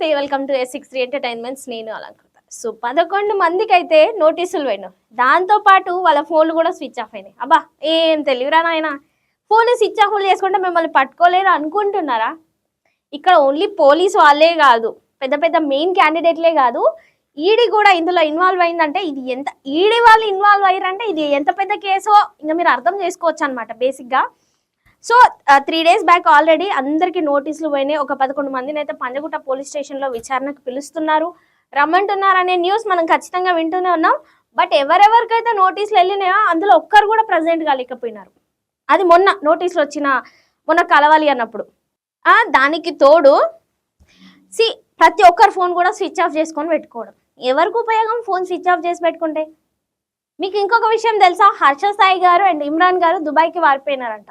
నమస్తే welcome to S six three entertainments. నేను Alankrita. So పదకొండు మందికి అయితే నోటీసులు పోయినావు దాంతో పాటు వాళ్ళ ఫోన్లు కూడా స్విచ్ ఆఫ్ అయినాయి. అబ్బా ఏం తెలియరా నాయన? ఫోన్ స్విచ్ ఆఫ్ చేసుకుంటే మిమ్మల్ని పట్టుకోలేరు అనుకుంటున్నారా? ఇక్కడ ఓన్లీ పోలీస్ వాళ్ళే కాదు పెద్ద పెద్ద మెయిన్ క్యాండిడేట్లే కాదు ఈడీ కూడా ఇందులో ఇన్వాల్వ్ అయిందంటే ఇది ఎంత ఈడీ వాళ్ళు ఇన్వాల్వ్ అయ్యారంటే ఇది ఎంత పెద్ద కేసో ఇంకా మీరు అర్థం చేసుకోవచ్చు అనమాట బేసిక్గా. So three days back already అందరికీ నోటీసులు పోయినాయి. ఒక పదకొండు మందిని అయితే పంజగుట్ట పోలీస్ స్టేషన్లో విచారణకు పిలుస్తున్నారు. రమ్మంటున్నారు అనే న్యూస్ మనం ఖచ్చితంగా వింటూనే ఉన్నాం. బట్ ఎవరెవరికైతే నోటీసులు వెళ్ళినాయో అందులో ఒక్కరు కూడా ప్రజెంట్ కాలేకపోయినారు అది మొన్న నోటీసులు వచ్చిన మొన్న కలవాలి అన్నప్పుడు. దానికి తోడు సి ప్రతి ఒక్కరి ఫోన్ కూడా స్విచ్ ఆఫ్ చేసుకొని పెట్టుకోవడం. ఎవరికి ఉపయోగం ఫోన్ స్విచ్ ఆఫ్ చేసి పెట్టుకుంటే? మీకు ఇంకొక విషయం తెలుసా? హర్ష సాయి గారు అండ్ ఇమ్రాన్ గారు దుబాయ్కి వారిపోయినారంట.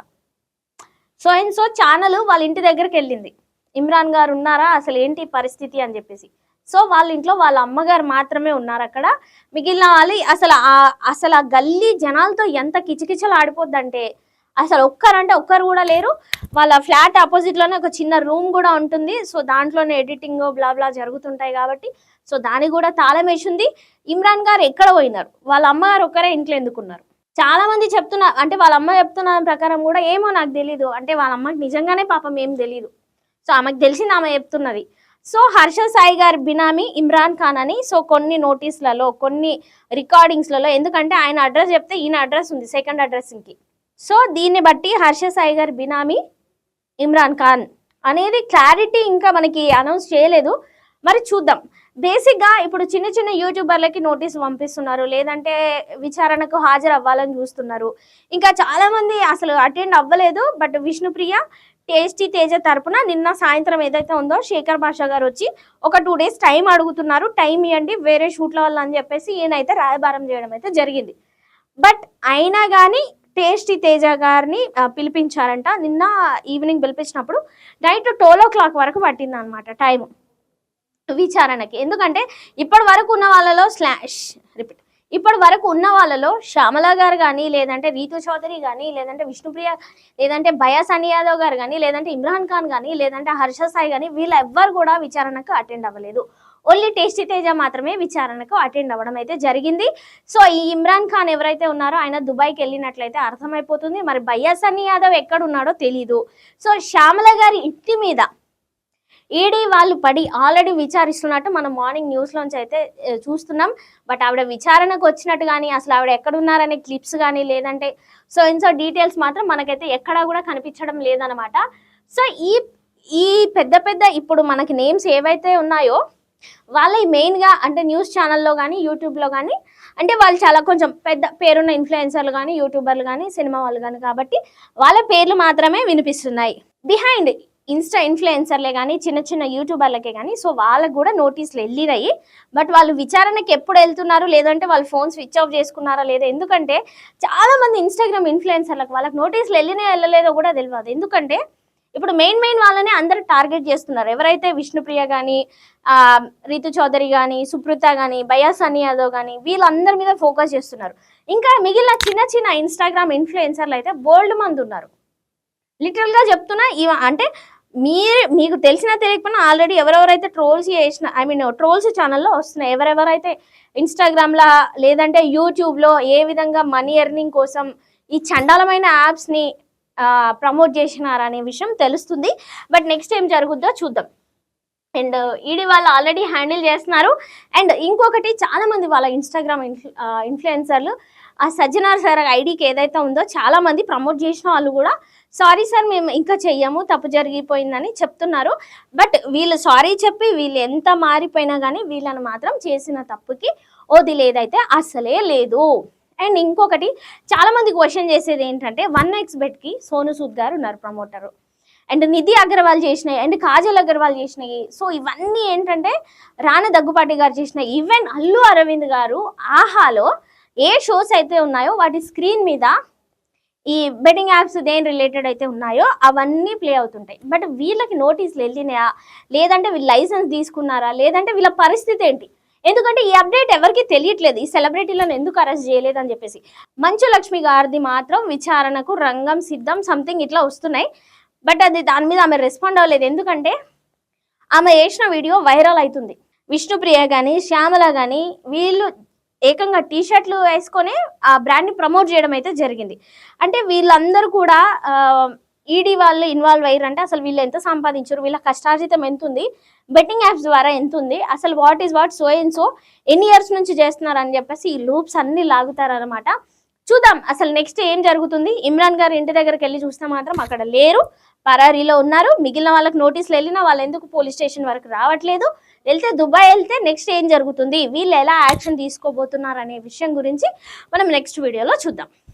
సో అండ్ సో ఛానల్ వాళ్ళ ఇంటి దగ్గరికి వెళ్ళింది. ఇమ్రాన్ గారు ఉన్నారా? అసలు ఏంటి పరిస్థితి అని చెప్పేసి. సో వాళ్ళ ఇంట్లో వాళ్ళ అమ్మగారు మాత్రమే ఉన్నారు అక్కడ. మిగిలిన వాళ్ళు అసలు ఆ- అసలు ఆ గల్లీ జనాలతో ఎంత కిచకిచలు ఆడిపోద్దంటే అసలు ఒక్కరంటే ఒక్కరు కూడా లేరు. వాళ్ళ ఫ్లాట్ ఆపోజిట్లోనే ఒక చిన్న రూమ్ కూడా ఉంటుంది. సో దాంట్లోనే ఎడిటింగ్ బ్లా బ్లా జరుగుతుంటాయి కాబట్టి సో దానికి కూడా తాళం వేసింది ఇమ్రాన్ గారు ఎక్కడ పోయినారు? వాళ్ళ అమ్మగారు ఒక్కరే ఇంట్లో ఎందుకున్నారు చాలా మంది చెప్తున్నారు అంటే వాళ్ళ అమ్మ చెప్తున్న ప్రకారం కూడా ఏమో నాకు తెలీదు. అంటే వాళ్ళ అమ్మకి నిజంగానే పాపం ఏం తెలీదు. సో ఆమెకు తెలిసింది ఆమె చెప్తున్నది. సో హర్ష సాయి గారి బినామీ ఇమ్రాన్ ఖాన్ అని. సో కొన్ని నోటీసులలో కొన్ని రికార్డింగ్స్లలో ఎందుకంటే ఆయన అడ్రస్ చెప్తే ఈయన అడ్రస్ ఉంది సెకండ్ అడ్రస్కి సో దీన్ని బట్టి హర్ష సాయి గారి బినామీ ఇమ్రాన్ ఖాన్ అనేది క్లారిటీ ఇంకా మనకి అనౌన్స్ చేయలేదు. మరి చూద్దాం. బేసిక్గా ఇప్పుడు చిన్న చిన్న యూట్యూబర్లకి నోటీస్ పంపిస్తున్నారు లేదంటే విచారణకు హాజరు అవ్వాలని చూస్తున్నారు. ఇంకా చాలామంది అసలు అటెండ్ అవ్వలేదు బట్ విష్ణుప్రియ టేస్టీ తేజ తరపున నిన్న సాయంత్రం ఏదైతే ఉందో శేఖర్ భాషా గారు వచ్చి ఒక టూ డేస్ టైం అడుగుతున్నారు టైం ఇవ్వండి వేరే షూట్ల వల్ల అని చెప్పేసి ఈయనైతే రాయబారం చేయడం అయితే జరిగింది. బట్ అయినా కానీ టేస్టీ తేజ గారిని పిలిపించారంట. నిన్న ఈవినింగ్ పిలిపించినప్పుడు నైట్ ట్వెల్వ్ ఓ క్లాక్ వరకు పట్టింది అనమాట టైం విచారణకి. ఎందుకంటే ఇప్పటి వరకు ఉన్న వాళ్ళలో స్లాష్ రిపీట్. ఇప్పటి వరకు ఉన్న వాళ్ళలో శ్యామల గారు కానీ లేదంటే రీతు చౌదరి కానీ లేదంటే విష్ణుప్రియ లేదంటే భయా అని యాదవ్ గారు కానీ లేదంటే ఇమ్రాన్ ఖాన్ కానీ లేదంటే హర్ష సాయి కానీ వీళ్ళెవ్వరు కూడా విచారణకు అటెండ్ అవ్వలేదు. ఓన్లీ టేస్టీ తేజ మాత్రమే విచారణకు అటెండ్ అవ్వడం అయితే జరిగింది. సో ఈ ఇమ్రాన్ ఖాన్ ఎవరైతే ఉన్నారో ఆయన దుబాయ్కి వెళ్ళినట్లయితే అర్థమైపోతుంది. మరి భయ్యా సన్ని యాదవ్ ఎక్కడ ఉన్నాడో తెలీదు. సో శ్యామల గారి ఇంటి మీద ఈడీ వాళ్ళు పడి ఆల్రెడీ విచారిస్తున్నట్టు మనం మార్నింగ్ న్యూస్లోంచి అయితే చూస్తున్నాం. బట్ ఆవిడ విచారణకు వచ్చినట్టు కానీ అసలు ఆవిడ ఎక్కడున్నారనే క్లిప్స్ కానీ లేదంటే సో ఇన్సో డీటెయిల్స్ మాత్రం మనకైతే ఎక్కడా కూడా కనిపించడం లేదనమాట సో ఈ ఈ పెద్ద పెద్ద ఇప్పుడు మనకి నేమ్స్ ఏవైతే ఉన్నాయో వాళ్ళ మెయిన్గా అంటే న్యూస్ ఛానల్లో కానీ యూట్యూబ్లో కానీ అంటే వాళ్ళు చాలా కొంచెం పెద్ద పేరున్న ఇన్ఫ్లుయెన్సర్లు కానీ యూట్యూబర్లు కానీ సినిమా వాళ్ళు కానీ కాబట్టి వాళ్ళ పేర్లు మాత్రమే వినిపిస్తున్నాయి. బిహైండ్ ఇన్స్టా ఇన్ఫ్లుయెన్సర్లే కానీ చిన్న చిన్న యూట్యూబర్లకే కానీ సో వాళ్ళకు కూడా నోటీసులు వెళ్ళినాయి బట్ వాళ్ళు విచారణకి ఎప్పుడు వెళ్తున్నారు లేదంటే వాళ్ళు ఫోన్ స్విచ్ ఆఫ్ చేసుకున్నారా? లేదా? ఎందుకంటే చాలామంది ఇన్స్టాగ్రామ్ ఇన్ఫ్లుయెన్సర్లకు వాళ్ళకి నోటీసులు వెళ్ళినా వెళ్ళలేదో కూడా తెలియదు ఎందుకంటే ఇప్పుడు మెయిన్ మెయిన్ వాళ్ళనే అందరు టార్గెట్ చేస్తున్నారు. ఎవరైతే విష్ణుప్రియ కానీ రితు చౌదరి కానీ సుప్రీత కానీ బయాస్ అని యాదవ్ కానీ వీళ్ళందరి మీద ఫోకస్ చేస్తున్నారు. ఇంకా మిగిలిన చిన్న చిన్న ఇన్స్టాగ్రామ్ ఇన్ఫ్లుయెన్సర్లు అయితే బోల్డ్ మంది ఉన్నారు లిటరల్గా చెప్తున్నా ఇవ అంటే మీరు మీకు తెలిసినా తెలియకపోయినా ఆల్రెడీ ఎవరెవరైతే ట్రోల్స్ చేసిన ఐ మీన్ ట్రోల్స్ ఛానల్లో వస్తున్నాయి ఎవరెవరైతే ఇన్స్టాగ్రామ్లో లేదంటే యూట్యూబ్లో ఏ విధంగా మనీ ఎర్నింగ్ కోసం ఈ చండాలమైన యాప్స్ని ప్రమోట్ చేసినారనే విషయం తెలుస్తుంది. బట్ నెక్స్ట్ ఏం జరుగుద్దో చూద్దాం. అండ్ ఈడీ వాళ్ళు ఆల్రెడీ హ్యాండిల్ చేస్తున్నారు. అండ్ ఇంకొకటి చాలామంది వాళ్ళ ఇన్స్టాగ్రామ్ ఇన్ఫ్లు ఇన్ఫ్లుయెన్సర్లు ఆ సజ్జనార్ సార్ ఐడికి ఏదైతే ఉందో చాలామంది ప్రమోట్ చేసిన వాళ్ళు కూడా సారీ సార్ మేము ఇంకా చెయ్యము తప్పు జరిగిపోయిందని చెప్తున్నారు. బట్ వీళ్ళు సారీ చెప్పి వీళ్ళు ఎంత మారిపోయినా కానీ వీళ్ళని మాత్రం చేసిన తప్పుకి వదిలేదైతే అసలే లేదు. అండ్ ఇంకొకటి చాలామంది క్వశ్చన్ చేసేది ఏంటంటే వన్ ఎక్స్ బెట్కి సోను సూద్ గారు ఉన్నారు ప్రమోటరు. అండ్ నిధి అగర్వాల్ చేసినాయి అండ్ కాజల్ అగర్వాల్ చేసినాయి సో ఇవన్నీ ఏంటంటే రానా దగ్గుపాటి గారు చేసినాయి ఈవెన్ అల్లు అరవింద్ గారు ఆహాలో ఏ షోస్ అయితే ఉన్నాయో వాటి స్క్రీన్ మీద ఈ బెట్టింగ్ యాప్స్ దేని రిలేటెడ్ అయితే ఉన్నాయో అవన్నీ ప్లే అవుతుంటాయి. బట్ వీళ్ళకి నోటీసులు వెళ్ళినాయా? లేదంటే వీళ్ళు లైసెన్స్ తీసుకున్నారా? లేదంటే వీళ్ళ పరిస్థితి ఏంటి? ఎందుకంటే ఈ అప్డేట్ ఎవరికి తెలియట్లేదు. ఈ సెలబ్రిటీలను ఎందుకు అరెస్ట్ చేయలేదు అని చెప్పేసి. మంచు లక్ష్మి గారిది మాత్రం విచారణకు రంగం సిద్ధం సంథింగ్ ఇట్లా వస్తున్నాయి. బట్ అది దాని మీద ఆమె రెస్పాండ్ అవ్వలేదు. ఎందుకంటే ఆమె చేసిన వీడియో వైరల్ అవుతుంది. విష్ణుప్రియ కానీ శ్యామల కానీ వీళ్ళు ఏకంగా టీ షర్ట్లు వేసుకొని ఆ బ్రాండ్ని ప్రమోట్ చేయడం అయితే జరిగింది. అంటే వీళ్ళందరూ కూడా ఈడీ వాళ్ళు ఇన్వాల్వ్ అయ్యారంటే అసలు వీళ్ళు ఎంత సంపాదించారు వీళ్ళ కష్టార్జితం ఎంత ఉంది బెట్టింగ్ యాప్స్ ద్వారా ఎంత ఉంది అసలు what is what so and so ఎన్ని ఇయర్స్ నుంచి చేస్తున్నారు అని చెప్పేసి ఈ లూప్స్ అన్ని లాగుతారనమాట చూద్దాం అసలు నెక్స్ట్ ఏం జరుగుతుంది? ఇమ్రాన్ గారు ఇంటి దగ్గరికి వెళ్ళి చూస్తే మాత్రం అక్కడ లేరు. పరారీలో ఉన్నారు. మిగిలిన వాళ్ళకి నోటీసులు వెళ్ళినా వాళ్ళు ఎందుకు పోలీస్ స్టేషన్ వరకు రావట్లేదు? వెళ్తే దుబాయ్ వెళ్తే నెక్స్ట్ ఏం జరుగుతుంది? వీళ్ళు ఎలా యాక్షన్ తీసుకోబోతున్నారు అనే విషయం గురించి మనం నెక్స్ట్ వీడియోలో చూద్దాం.